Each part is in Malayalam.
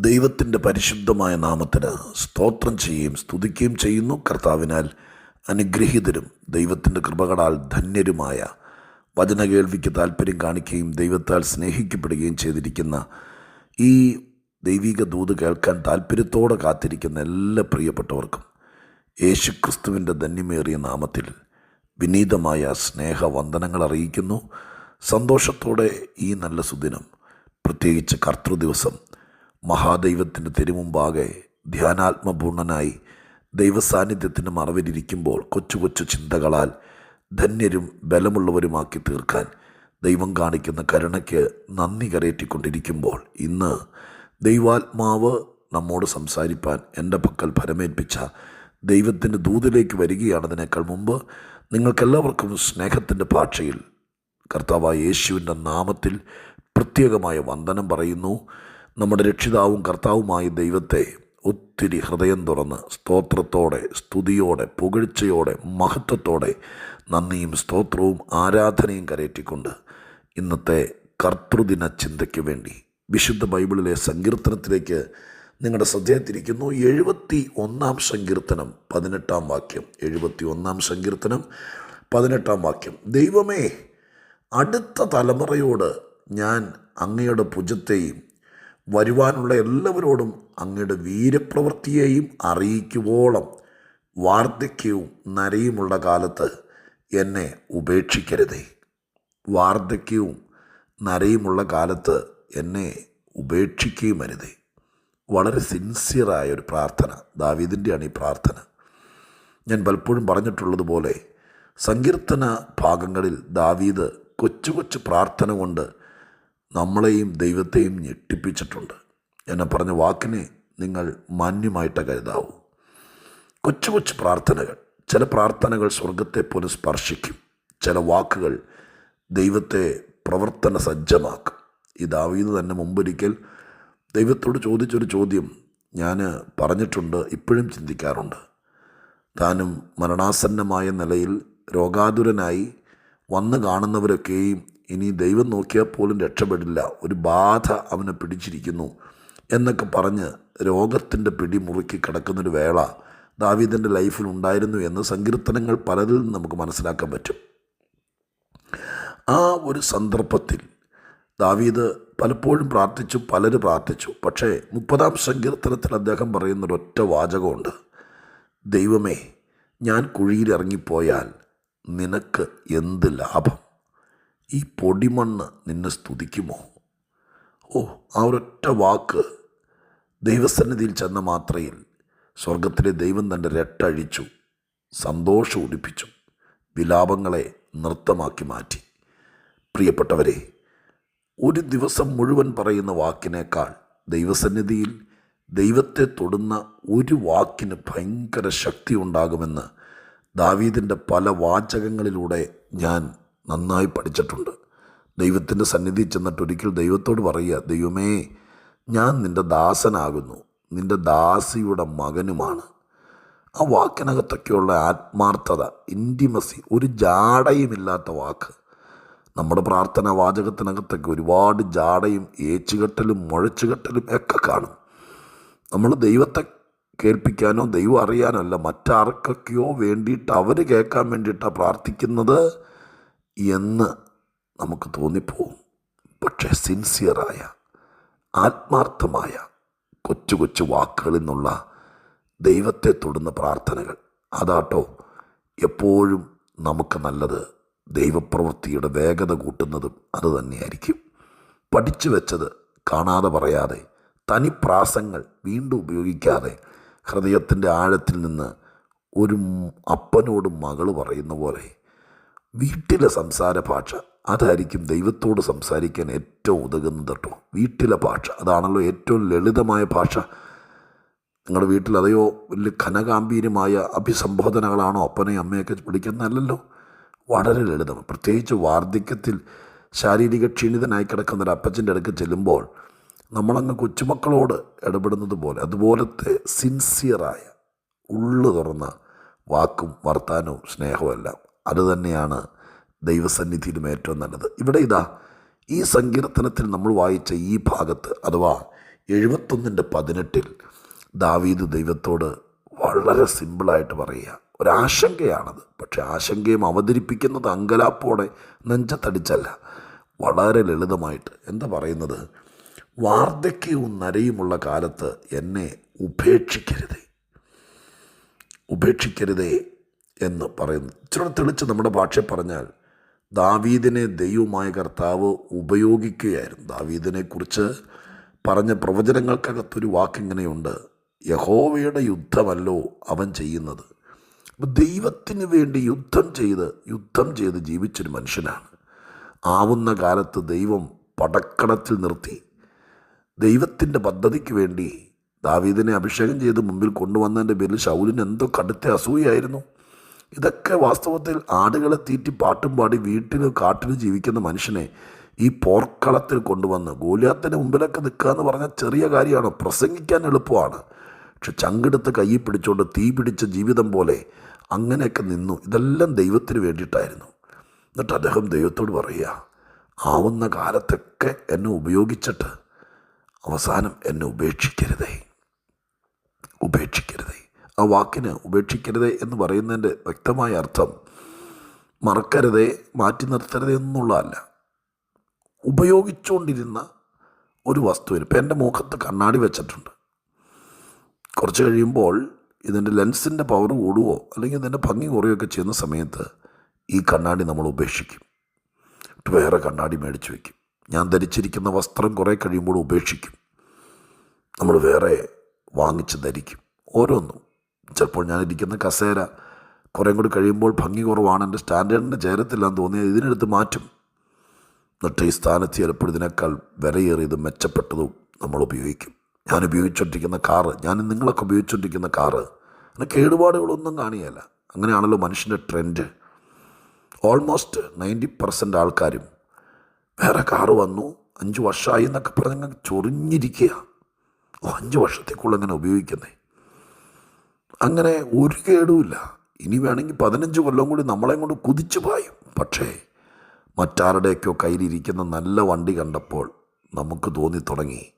ദൈവത്തിന്റെ പരിശുദ്ധമായ നാമത്തിന് സ്തോത്രം ചെയ്യുകയും സ്തുതിക്കുകയും ചെയ്യുന്നു. കർത്താവിനാൽ അനുഗ്രഹീതരും ദൈവത്തിന്റെ കൃപകളാൽ ധന്യരുമായ വചന കേൾവിക്ക് താല്പര്യം കാണിക്കുകയും ദൈവത്താൽ സ്നേഹിക്കപ്പെടുകയും ചെയ്തിരിക്കുന്ന ഈ ദൈവിക ദൂത് കേൾക്കാൻ താല്പര്യത്തോടെ കാത്തിരിക്കുന്ന എല്ലാ പ്രിയപ്പെട്ടവർക്കും യേശുക്രിസ്തുവിന്റെ ധന്യമേറിയ നാമത്തിൽ വിനീതമായ സ്നേഹവന്ദനങ്ങൾ അറിയിക്കുന്നു. സന്തോഷത്തോടെ ഈ നല്ല സുദിനം പ്രത്യേകിച്ച് കർത്തൃദിവസം മഹാദൈവത്തിന്റെ തിരുമുമ്പാകെ ധ്യാനാത്മപൂർണനായി ദൈവസാന്നിധ്യത്തിന്റെ മറവിലിരിക്കുമ്പോൾ കൊച്ചു കൊച്ചു ചിന്തകളാൽ ധന്യരും ബലമുള്ളവരുമാക്കി തീർക്കാൻ ദൈവം കാണിക്കുന്ന കരുണയ്ക്ക് നന്ദി കരയറ്റിക്കൊണ്ടിരിക്കുമ്പോൾ ഇന്ന് ദൈവാത്മാവ് നമ്മോട് സംസാരിപ്പാൻ എന്റെ പക്കൽ ഫലമേൽപ്പിച്ച ദൈവത്തിന്റെ ദൂതിലേക്ക് വരികയാണതിനേക്കാൾ മുമ്പ് നിങ്ങൾക്കെല്ലാവർക്കും സ്നേഹത്തിന്റെ ഭാഷയിൽ കർത്താവായ യേശുവിന്റെ നാമത്തിൽ പ്രത്യേകമായ വന്ദനം പറയുന്നു. നമ്മുടെ രക്ഷിതാവും കർത്താവുമായ ദൈവത്തെ ഒത്തിരി ഹൃദയം തുറന്ന് സ്തോത്രത്തോടെ സ്തുതിയോടെ പുകഴ്ചയോടെ മഹത്വത്തോടെ നന്ദിയും സ്തോത്രവും ആരാധനയും കരയറ്റിക്കൊണ്ട് ഇന്നത്തെ കർത്തൃദിന ചിന്തയ്ക്ക് വേണ്ടി വിശുദ്ധ ബൈബിളിലെ സങ്കീർത്തനത്തിലേക്ക് നിങ്ങളുടെ ശ്രദ്ധയത്തിരിക്കുന്നു. എഴുപത്തി ഒന്നാം സങ്കീർത്തനം പതിനെട്ടാം വാക്യം. എഴുപത്തി ഒന്നാം സങ്കീർത്തനം പതിനെട്ടാം വാക്യം. ദൈവമേ അടുത്ത തലമുറയോട് ഞാൻ അങ്ങയുടെ ഭുജത്തെയും വരുവാനുള്ള എല്ലാവരോടും അങ്ങയുടെ വീരപ്രവൃത്തിയെയും അറിയിക്കുവോളം വാർദ്ധക്യവും നരയുമുള്ള കാലത്ത് എന്നെ ഉപേക്ഷിക്കരുതേ. വാർദ്ധക്യവും നരയുമുള്ള കാലത്ത് എന്നെ ഉപേക്ഷിക്കുകയും അരുതേ. വളരെ സിൻസിയറായ ഒരു പ്രാർത്ഥന ദാവീദിന്റെയാണ് ഈ പ്രാർത്ഥന. ഞാൻ പലപ്പോഴും പറഞ്ഞിട്ടുള്ളതുപോലെ സങ്കീർത്തന ഭാഗങ്ങളിൽ ദാവീദ് കൊച്ചു കൊച്ചു പ്രാർത്ഥന കൊണ്ട് നമ്മളെയും ദൈവത്തെയും ഞെട്ടിപ്പിച്ചിട്ടുണ്ട്. എന്നെ പറഞ്ഞ വാക്കിനെ നിങ്ങൾ മാന്യമായിട്ട് കരുതാവൂ. കൊച്ചു കൊച്ചു പ്രാർത്ഥനകൾ. ചില പ്രാർത്ഥനകൾ സ്വർഗത്തെ പോലും സ്പർശിക്കും. ചില വാക്കുകൾ ദൈവത്തെ പ്രവർത്തന സജ്ജമാക്കും. ഈ ദാവീദ് തന്നെ മുമ്പൊരിക്കൽ ദൈവത്തോട് ചോദിച്ചൊരു ചോദ്യം ഞാൻ പറഞ്ഞിട്ടുണ്ട് ഇപ്പോഴും ചിന്തിക്കാറുണ്ട്. താനും മരണാസന്നമായ നിലയിൽ രോഗാതുരനായി വന്ന് കാണുന്നവരൊക്കെയും ഇനി ദൈവം നോക്കിയാൽ പോലും രക്ഷപ്പെടില്ല. ഒരു ബാധ അവനെ പിടിച്ചിരിക്കുന്നു എന്നൊക്കെ പറഞ്ഞ് രോഗത്തിന്റെ പിടി മുറുക്കി കിടക്കുന്നൊരു വേള ദാവീദിന്റെ ലൈഫിൽ ഉണ്ടായിരുന്നു എന്ന് സങ്കീർത്തനങ്ങൾ പലതിൽ നിന്ന് നമുക്ക് മനസ്സിലാക്കാൻ പറ്റും. ആ ഒരു സന്ദർഭത്തിൽ ദാവീദ് പലപ്പോഴും പ്രാർത്ഥിച്ചു പലര് പ്രാർത്ഥിച്ചു. പക്ഷേ മുപ്പതാം സങ്കീർത്തനത്തിൽ അദ്ദേഹം പറയുന്നൊരൊറ്റ വാചകമുണ്ട്. ദൈവമേ ഞാൻ കുഴിയിലിറങ്ങിപ്പോയാൽ നിനക്ക് എന്ത് ലാഭം? ഈ പൊടിമണ്ണ് നിന്നെ സ്തുതിക്കുമോ? ഓ ആ ഒരൊറ്റ വാക്ക് ദൈവസന്നിധിയിൽ ചെന്ന മാത്രയിൽ സ്വർഗത്തിലെ ദൈവം തന്റെ രട്ടഴിച്ചു സന്തോഷം ഉടിപ്പിച്ചു വിലാപങ്ങളെ നൃത്തമാക്കി മാറ്റി. പ്രിയപ്പെട്ടവരെ ഒരു ദിവസം മുഴുവൻ പറയുന്ന വാക്കിനേക്കാൾ ദൈവസന്നിധിയിൽ ദൈവത്തെ തൊടുന്ന ഒരു വാക്കിന് ഭയങ്കര ശക്തി ഉണ്ടാകുമെന്ന് ദാവീദിന്റെ പല വാചകങ്ങളിലൂടെ ഞാൻ നന്നായി പഠിച്ചിട്ടുണ്ട്. ദൈവത്തിന്റെ സന്നിധി ചെന്നിട്ട് ഒരിക്കൽ ദൈവത്തോട് പറയുക ദൈവമേ ഞാൻ നിന്റെ ദാസനാകുന്നു. നിന്റെ ദാസിയുടെ മകനുമാണ്. ആ വാക്കിനകത്തൊക്കെയുള്ള ആത്മാർത്ഥത ഇന്റിമസി ഒരു ജാടയുമില്ലാത്ത വാക്ക്. നമ്മുടെ പ്രാർത്ഥന വാചകത്തിനകത്തൊക്കെ ഒരുപാട് ജാടയും ഏച്ചുകെട്ടലും മുഴച്ചുകെട്ടലും ഒക്കെ കാണും. നമ്മൾ ദൈവത്തെ കേൾപ്പിക്കാനോ ദൈവം അറിയാനോ അല്ല മറ്റാർക്കൊക്കെയോ വേണ്ടിയിട്ട് അവർ കേൾക്കാൻ വേണ്ടിയിട്ടാണ് പ്രാർത്ഥിക്കുന്നത്. എന്ന് നമുക്ക് തോന്നിപ്പോവും. പക്ഷേ സിൻസിയറായ ആത്മാർത്ഥമായ കൊച്ചു കൊച്ചു വാക്കുകളിൽ നിന്നുള്ള ദൈവത്തെ തൊടുന്ന പ്രാർത്ഥനകൾ. അതാട്ടോ എപ്പോഴും നമുക്ക് നല്ലത്. ദൈവപ്രവൃത്തിയുടെ വേഗത കൂട്ടുന്നതും അത് തന്നെയായിരിക്കും. പഠിച്ചു വെച്ചത് കാണാതെ പറയാതെ തനിപ്രാസങ്ങൾ വീണ്ടും ഉപയോഗിക്കാതെ ഹൃദയത്തിന്റെ ആഴത്തിൽ നിന്ന് ഒരു അപ്പനോടും മകൾ പറയുന്ന പോലെ വീട്ടിലെ സംസാര ഭാഷ അതായിരിക്കും ദൈവത്തോട് സംസാരിക്കാൻ ഏറ്റവും ഉതകുന്നത് കേട്ടോ. വീട്ടിലെ ഭാഷ അതാണല്ലോ ഏറ്റവും ലളിതമായ ഭാഷ. നിങ്ങളുടെ വീട്ടിൽ അതയോ വലിയ ഘനഗാംഭീര്യമായ അഭിസംബോധനകളാണോ അപ്പനെയും അമ്മയൊക്കെ വിളിക്കുന്നതല്ലല്ലോ? വളരെ ലളിതമാണ്. പ്രത്യേകിച്ച് വാർദ്ധക്യത്തിൽ ശാരീരിക ക്ഷീണിതനായി കിടക്കുന്ന ഒരു അപ്പച്ചന്റെ അടുക്ക് ചെല്ലുമ്പോൾ നമ്മളങ്ങ് കൊച്ചുമക്കളോട് ഇടപെടുന്നത് പോലെ അതുപോലത്തെ സിൻസിയറായ ഉള്ളു തുറന്ന വാക്കും വർത്താനവും സ്നേഹവുമെല്ലാം അത് തന്നെയാണ് ദൈവസന്നിധിയിലും ഏറ്റവും നല്ലത്. ഇവിടെ ഇതാ ഈ സങ്കീർത്തനത്തിൽ നമ്മൾ വായിച്ച ഈ ഭാഗത്ത് അഥവാ എഴുപത്തൊന്നിന്റെ പതിനെട്ടിൽ ദാവീദ് ദൈവത്തോട് വളരെ സിമ്പിളായിട്ട് പറയുക. ഒരാശങ്കയാണത്. പക്ഷെ ആശങ്കയും അവതരിപ്പിക്കുന്നത് അങ്കലാപ്പോടെ നെഞ്ചത്തടിച്ചല്ല. വളരെ ലളിതമായിട്ട് എന്താ പറയുന്നത്? വാർദ്ധക്യവും നരയുമുള്ള കാലത്ത് എന്നെ ഉപേക്ഷിക്കരുതേ. ഉപേക്ഷിക്കരുതേ എന്ന് പറയുന്നു. ഇച്ചിരി തെളിച്ച് നമ്മുടെ ഭാഷ പറഞ്ഞാൽ ദാവീദിനെ ദൈവമായ കർത്താവ് ഉപയോഗിക്കുകയായിരുന്നു. ദാവീദിനെക്കുറിച്ച് പറഞ്ഞ പ്രവചനങ്ങൾക്കകത്തൊരു വാക്കിങ്ങനെയുണ്ട്. യഹോവയുടെ യുദ്ധമല്ലോ അവൻ ചെയ്യുന്നത്. അപ്പോൾ ദൈവത്തിന് വേണ്ടി യുദ്ധം ചെയ്ത് യുദ്ധം ചെയ്ത് ജീവിച്ചൊരു മനുഷ്യനാണ്. ആവുന്ന കാലത്ത് ദൈവം പടക്കണത്തിൽ നിർത്തി. ദൈവത്തിന്റെ പദ്ധതിക്ക് വേണ്ടി ദാവീദിനെ അഭിഷേകം ചെയ്ത് മുമ്പിൽ കൊണ്ടുവന്നതിന്റെ പേരിൽ ശൗലിന് എന്തോ കടുത്ത അസൂയായിരുന്നു ഇതൊക്കെ വാസ്തവത്തിൽ ആടുകളെ തീറ്റി പാട്ടും പാടി വീട്ടിലും കാട്ടിലും ജീവിക്കുന്ന മനുഷ്യനെ ഈ പോർക്കളത്തിൽ കൊണ്ടുവന്ന് ഗോലിയാത്തിന്റെ മുമ്പിലൊക്കെ നിൽക്കുക എന്ന് പറഞ്ഞാൽ ചെറിയ കാര്യമാണ്. പ്രസംഗിക്കാൻ എളുപ്പമാണ്. പക്ഷെ ചങ്കെടുത്ത് കയ്യിൽ പിടിച്ചുകൊണ്ട് തീ പിടിച്ച ജീവിതം പോലെ അങ്ങനെയൊക്കെ നിന്നു. ഇതെല്ലാം ദൈവത്തിന് വേണ്ടിയിട്ടായിരുന്നു. എന്നിട്ട് അദ്ദേഹം ദൈവത്തോട് പറയുക ആവുന്ന കാലത്തൊക്കെ എന്നെ ഉപയോഗിച്ചിട്ട് അവസാനം എന്നെ ഉപേക്ഷിക്കരുതേ. ഉപേക്ഷിക്കരുതേ. ആ വാക്കിന് ഉപേക്ഷിക്കരുത് എന്ന് പറയുന്നതിന്റെ വ്യക്തമായ അർത്ഥം മറക്കരുതേ മാറ്റി നിർത്തരുത് എന്നുള്ളതല്ല ഉപയോഗിച്ചുകൊണ്ടിരുന്ന ഒരു വസ്തുവിന് ഇപ്പം എന്റെ മുഖത്ത് കണ്ണാടി വെച്ചിട്ടുണ്ട്. കുറച്ച് കഴിയുമ്പോൾ ഇതിന്റെ ലെൻസിന്റെ പവർ കൂടുവോ അല്ലെങ്കിൽ ഇതിന്റെ ഭംഗി കുറയുകയൊക്കെ ചെയ്യുന്ന സമയത്ത് ഈ കണ്ണാടി നമ്മൾ ഉപേക്ഷിക്കും. വേറെ കണ്ണാടി മേടിച്ച് വയ്ക്കും ഞാൻ ധരിച്ചിരിക്കുന്ന വസ്ത്രം കുറേ കഴിയുമ്പോൾ ഉപേക്ഷിക്കും. നമ്മൾ വേറെ വാങ്ങിച്ച് ധരിക്കും. ഓരോന്നും. ചിലപ്പോൾ ഞാനിരിക്കുന്ന കസേര കുറേ കൂടി കഴിയുമ്പോൾ ഭംഗി കുറവാണ് എന്റെ സ്റ്റാൻഡേർഡിന്റെ ചേരത്തില്ലാന്ന് തോന്നിയാൽ ഇതിനെടുത്ത് മാറ്റും. എന്നിട്ട് ഈ സ്ഥാനത്ത് ചിലപ്പോൾ ഇതിനേക്കാൾ വിലയേറിയതും മെച്ചപ്പെട്ടതും നമ്മൾ ഉപയോഗിക്കും. ഞാൻ ഉപയോഗിച്ചുകൊണ്ടിരിക്കുന്ന കാറ് ഞാൻ നിങ്ങളൊക്കെ ഉപയോഗിച്ചുകൊണ്ടിരിക്കുന്ന കാറ് അങ്ങനെ കേടുപാടുകളൊന്നും കാണിയല്ല അങ്ങനെയാണല്ലോ മനുഷ്യന്റെ ട്രെൻഡ്. ഓൾമോസ്റ്റ് നയന്റി പെർസെന്റ് ആൾക്കാരും വേറെ കാറ് വന്നു അഞ്ച് വർഷമായി എന്നൊക്കെ പറഞ്ഞ് ചൊറിഞ്ഞിരിക്കുക ഓ അഞ്ച് വർഷത്തേക്കുള്ള അങ്ങനെ ഉപയോഗിക്കുന്നേ. അങ്ങനെ ഒരു കേടുമില്ല. ഇനി വേണമെങ്കിൽ പതിനഞ്ച് കൊല്ലം കൂടി നമ്മളെ കൊണ്ട് കുതിച്ചു പായും. പക്ഷേ മറ്റാരുടെയൊക്കെയോ കയ്യിലിരിക്കുന്ന നല്ല വണ്ടി കണ്ടപ്പോൾ നമുക്ക് തോന്നി തുടങ്ങി.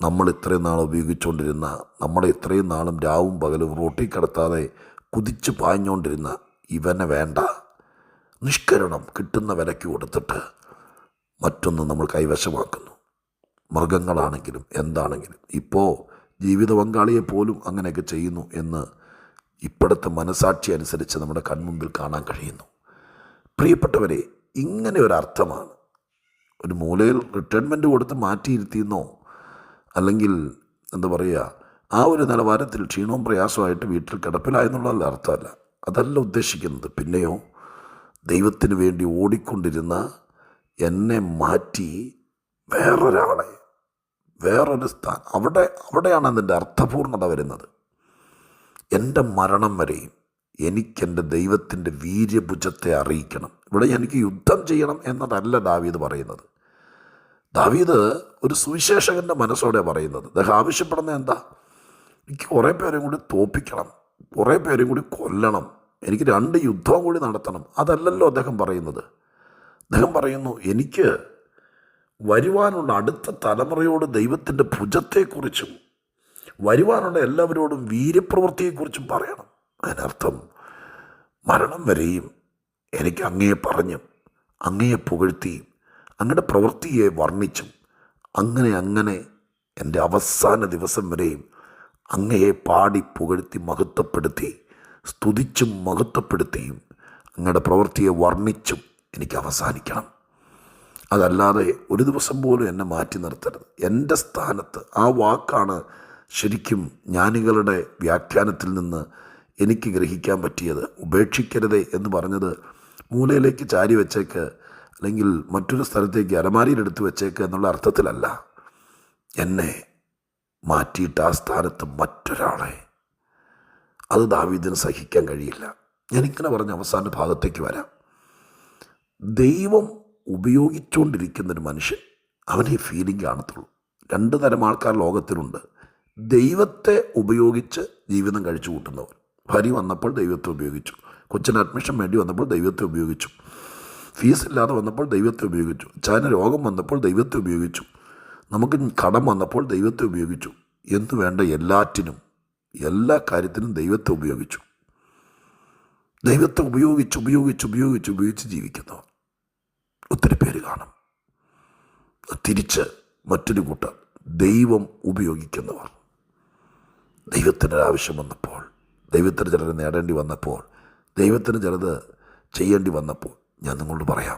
നമ്മൾ ഇത്രയും നാൾ ഉപയോഗിച്ചുകൊണ്ടിരുന്ന നമ്മളെ ഇത്രയും നാളും രാവും പകലും റോട്ടിൽ കിടത്താതെ കുതിച്ച് പാഞ്ഞുകൊണ്ടിരുന്ന ഇവനെ വേണ്ട. നിഷ്കരണം കിട്ടുന്ന വിലയ്ക്ക് കൊടുത്തിട്ട് മറ്റൊന്ന് നമ്മൾ കൈവശമാക്കുന്നു. മൃഗങ്ങളാണെങ്കിലും എന്താണെങ്കിലും. ഇപ്പോൾ ജീവിത പങ്കാളിയെപ്പോലും അങ്ങനെയൊക്കെ ചെയ്യുന്നു എന്ന് ഇപ്പോഴത്തെ മനസാക്ഷി അനുസരിച്ച് നമ്മുടെ കൺമുമ്പിൽ കാണാൻ കഴിയുന്നു. പ്രിയപ്പെട്ടവരെ ഇങ്ങനെ ഒരു അർത്ഥമാണ്. ഒരു മൂലയിൽ റിട്ടയർമെന്റ് കൊടുത്ത് മാറ്റിയിരുത്തിയെന്നോ അല്ലെങ്കിൽ എന്താ പറയുക ആ ഒരു നിലവാരത്തിൽ ക്ഷീണവും പ്രയാസമായിട്ട് വീട്ടിൽ കിടപ്പിലായെന്നുള്ളതല്ല അർത്ഥമല്ല. അതല്ല ഉദ്ദേശിക്കുന്നത്. പിന്നെയോ ദൈവത്തിന് വേണ്ടി ഓടിക്കൊണ്ടിരുന്ന എന്നെ മാറ്റി വേറൊരാളെ വേറൊരു സ്ഥാനം അവിടെ അവിടെയാണ് അതിന്റെ അർത്ഥപൂർണത വരുന്നത്. എന്റെ മരണം വരെയും എനിക്കെന്റെ ദൈവത്തിന്റെ വീര്യഭുജത്തെ അറിയിക്കണം. ഇവിടെ എനിക്ക് യുദ്ധം ചെയ്യണം എന്നതല്ല ദാവീദ് പറയുന്നത്. ദാവീദ് ഒരു സുവിശേഷകന്റെ മനസ്സോടെ പറയുന്നത്. അദ്ദേഹം ആവശ്യപ്പെടുന്നത് എന്താ? എനിക്ക് കുറേ പേരെയും കൂടി തോപ്പിക്കണം കുറേ പേരെയും കൂടി കൊല്ലണം എനിക്ക് രണ്ട് യുദ്ധവും കൂടി നടത്തണം. അതല്ലല്ലോ അദ്ദേഹം പറയുന്നത്. അദ്ദേഹം പറയുന്നു എനിക്ക് വരുവാനുള്ള അടുത്ത തലമുറയോട് ദൈവത്തിന്റെ ഭുജത്തെക്കുറിച്ചും വരുവാനുള്ള എല്ലാവരോടും വീര്യപ്രവൃത്തിയെക്കുറിച്ചും പറയണം. അതിനർത്ഥം മരണം വരെയും എനിക്ക് അങ്ങയെ പറഞ്ഞും അങ്ങയെ പുകഴ്ത്തിയും അങ്ങയുടെ പ്രവൃത്തിയെ വർണിച്ചും അങ്ങനെ അങ്ങനെ എന്റെ അവസാന ദിവസം വരെയും അങ്ങയെ പാടി പുകഴ്ത്തി മഹത്വപ്പെടുത്തി സ്തുതിച്ചും മഹത്വപ്പെടുത്തിയും അങ്ങയുടെ പ്രവൃത്തിയെ വർണിച്ചും എനിക്ക് അവസാനിക്കണം. അതല്ലാതെ ഒരു ദിവസം പോലും എന്നെ മാറ്റി നിർത്തരുത്. എന്റെ സ്ഥാനത്ത് ആ വാക്കാണ് ശരിക്കും ജ്ഞാനികളുടെ വ്യാഖ്യാനത്തിൽ നിന്ന് എനിക്ക് ഗ്രഹിക്കാൻ പറ്റിയത്. ഉപേക്ഷിക്കരുതേ എന്ന് പറഞ്ഞത് മൂലയിലേക്ക് ചാരി വെച്ചേക്ക് അല്ലെങ്കിൽ മറ്റൊരു സ്ഥലത്തേക്ക് അലമാരിയിലെടുത്ത് വെച്ചേക്ക് എന്നുള്ള അർത്ഥത്തിലല്ല. എന്നെ മാറ്റിയിട്ട് ആ സ്ഥാനത്ത് മറ്റൊരാളെ അത് ദാവീദിന് സഹിക്കാൻ കഴിയില്ല. ഞാനിങ്ങനെ പറഞ്ഞ അവസാന ഭാഗത്തേക്ക് വരാം. ദൈവം ഉപയോഗിച്ചുകൊണ്ടിരിക്കുന്നൊരു മനുഷ്യൻ അവനെ ഫീലിംഗ് കാണത്തുള്ളൂ. രണ്ട് തരം ആൾക്കാർ ലോകത്തിലുണ്ട്. ദൈവത്തെ ഉപയോഗിച്ച് ജീവിതം കഴിച്ചു കൂട്ടുന്നവർ. ഭാര്യ വന്നപ്പോൾ ദൈവത്തെ ഉപയോഗിച്ചു. കൊച്ചിന് അഡ്മിഷൻ വേണ്ടി വന്നപ്പോൾ ദൈവത്തെ ഉപയോഗിച്ചു. ഫീസ് ഇല്ലാതെ വന്നപ്പോൾ ദൈവത്തെ ഉപയോഗിച്ചു. ചാന രോഗം വന്നപ്പോൾ ദൈവത്തെ ഉപയോഗിച്ചു. നമുക്ക് കടം വന്നപ്പോൾ ദൈവത്തെ ഉപയോഗിച്ചു. എന്തു വേണ്ട എല്ലാറ്റിനും എല്ലാ കാര്യത്തിനും ദൈവത്തെ ഉപയോഗിച്ചു. ദൈവത്തെ ഉപയോഗിച്ച് ഉപയോഗിച്ച് ഉപയോഗിച്ച് ഉപയോഗിച്ച് ജീവിക്കുന്നവർ. ഒത്തിരി പേര് കാണും? തിരിച്ച് മറ്റൊരു കൂട്ടം ദൈവം ഉപയോഗിക്കുന്നവർ. ദൈവത്തിന് ആവശ്യം വന്നപ്പോൾ ദൈവത്തിന് ചിലത് നേടേണ്ടി വന്നപ്പോൾ ദൈവത്തിന് ചിലത് ചെയ്യേണ്ടി വന്നപ്പോൾ ഞാൻ നിങ്ങളോട് പറയാം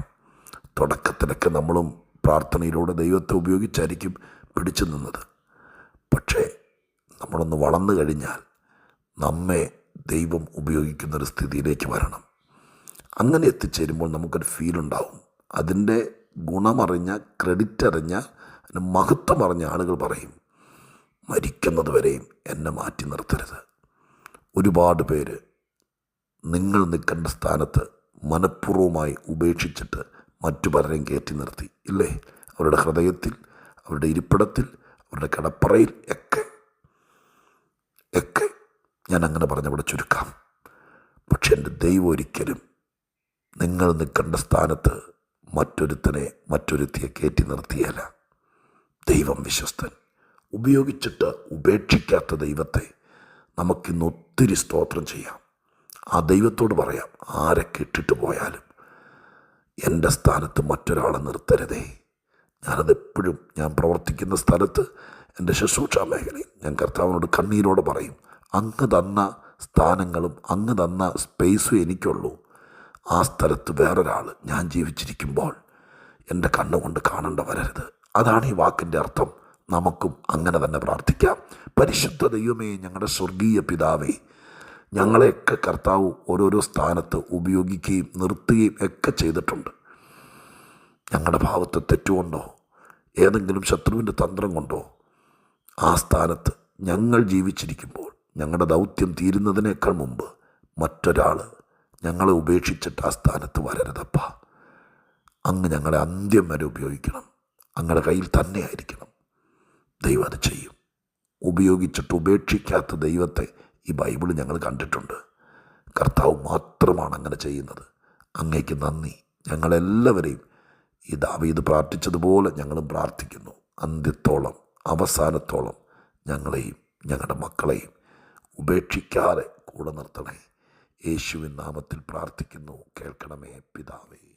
തുടക്കത്തിലൊക്കെ നമ്മളും പ്രാർത്ഥനയിലൂടെ ദൈവത്തെ ഉപയോഗിച്ചായിരിക്കും പിടിച്ചു നിന്നത്. പക്ഷേ നമ്മളൊന്ന് വളർന്നു കഴിഞ്ഞാൽ നമ്മെ ദൈവം ഉപയോഗിക്കുന്നൊരു സ്ഥിതിയിലേക്ക് വരണം. അങ്ങനെ എത്തിച്ചേരുമ്പോൾ നമുക്കൊരു ഫീൽ ഉണ്ടാവും. അതിന്റെ ഗുണമറിഞ്ഞ ക്രെഡിറ്റ് അറിഞ്ഞ മഹത്വം അറിഞ്ഞ ആളുകൾ പറയും മരിക്കുന്നത് വരെയും എന്നെ മാറ്റി നിർത്തരുത്. ഒരുപാട് പേര് നിങ്ങൾ നിൽക്കേണ്ട സ്ഥാനത്ത് മനഃപൂർവമായി ഉപേക്ഷിച്ചിട്ട് മറ്റു പലരെയും കയറ്റി നിർത്തി ഇല്ലേ? അവരുടെ ഹൃദയത്തിൽ അവരുടെ ഇരിപ്പിടത്തിൽ അവരുടെ കിടപ്പറയിൽ ഒക്കെ. ഒക്കെ ഞാൻ അങ്ങനെ പറഞ്ഞവിടെ ചുരുക്കാം. പക്ഷെ എന്റെ ദൈവം ഒരിക്കലും നിങ്ങൾ നിൽക്കേണ്ട സ്ഥാനത്ത് മറ്റൊരുത്തനെ മറ്റൊരുത്തിയെ കയറ്റി നിർത്തിയല്ല ദൈവം വിശ്വസ്തൻ. ഉപയോഗിച്ചിട്ട് ഉപേക്ഷിക്കാത്ത ദൈവത്തെ നമുക്കിന്ന് ഒത്തിരി സ്തോത്രം ചെയ്യാം. ആ ദൈവത്തോട് പറയാം ആരെ കെട്ടിട്ട് പോയാലും എന്റെ സ്ഥാനത്ത് മറ്റൊരാളെ നിർത്തരുതേ. ഞാനതെപ്പോഴും ഞാൻ പ്രവർത്തിക്കുന്ന സ്ഥലത്ത് എന്റെ ശുശ്രൂഷ മേഖലയിൽ ഞാൻ കർത്താവിനോട് കണ്ണീരോട് പറയും അങ്ങ് തന്ന സ്ഥാനങ്ങളും അങ്ങ് തന്ന സ്പേസും എനിക്കുള്ളൂ. ആ സ്ഥലത്ത് വേറൊരാൾ ഞാൻ ജീവിച്ചിരിക്കുമ്പോൾ എന്റെ കണ്ണുകൊണ്ട് കാണേണ്ട വരരുത്. അതാണ് ഈ വാക്കിന്റെ അർത്ഥം. നമുക്കും അങ്ങനെ തന്നെ പ്രാർത്ഥിക്കാം. പരിശുദ്ധ ദൈവമേ ഞങ്ങളുടെ സ്വർഗീയ പിതാവേ ഞങ്ങളെയൊക്കെ കർത്താവ് ഓരോരോ സ്ഥാനത്ത് ഉപയോഗിക്കുകയും നിർത്തുകയും ഒക്കെ ചെയ്തിട്ടുണ്ട്. ഞങ്ങളുടെ ഭാവത്തെ തെറ്റുകൊണ്ടോ ഏതെങ്കിലും ശത്രുവിന്റെ തന്ത്രം കൊണ്ടോ ആ സ്ഥാനത്ത് ഞങ്ങൾ ജീവിച്ചിരിക്കുമ്പോൾ ഞങ്ങളുടെ ദൗത്യം തീരുന്നതിനേക്കാൾ മുമ്പ് മറ്റൊരാൾ ഞങ്ങളെ ഉപേക്ഷിച്ചിട്ട് ആ സ്ഥാനത്ത് വരരുതപ്പ. അങ്ങ് ഞങ്ങളെ അന്ത്യം വരെ ഉപയോഗിക്കണം. അങ്ങയുടെ കയ്യിൽ തന്നെ ആയിരിക്കണം. ദൈവം അത് ചെയ്യും. ഉപയോഗിച്ചിട്ട് ഉപേക്ഷിക്കാത്ത ദൈവത്തെ ഈ ബൈബിൾ ഞങ്ങൾ കണ്ടിട്ടുണ്ട്. കർത്താവ് മാത്രമാണ് അങ്ങനെ ചെയ്യുന്നത്. അങ്ങേക്ക് നന്ദി. ഞങ്ങളെല്ലാവരെയും ഈ ദാവീദ് പ്രാർത്ഥിച്ചതുപോലെ ഞങ്ങളും പ്രാർത്ഥിക്കുന്നു. അന്ത്യത്തോളം അവസാനത്തോളം ഞങ്ങളെയും ഞങ്ങളുടെ മക്കളെയും ഉപേക്ഷിക്കാതെ കൂടെ നിർത്തണേ. യേശുവിൻ നാമത്തിൽ പ്രാർത്ഥിക്കുന്നു. കേൾക്കണമേ പിതാവേ.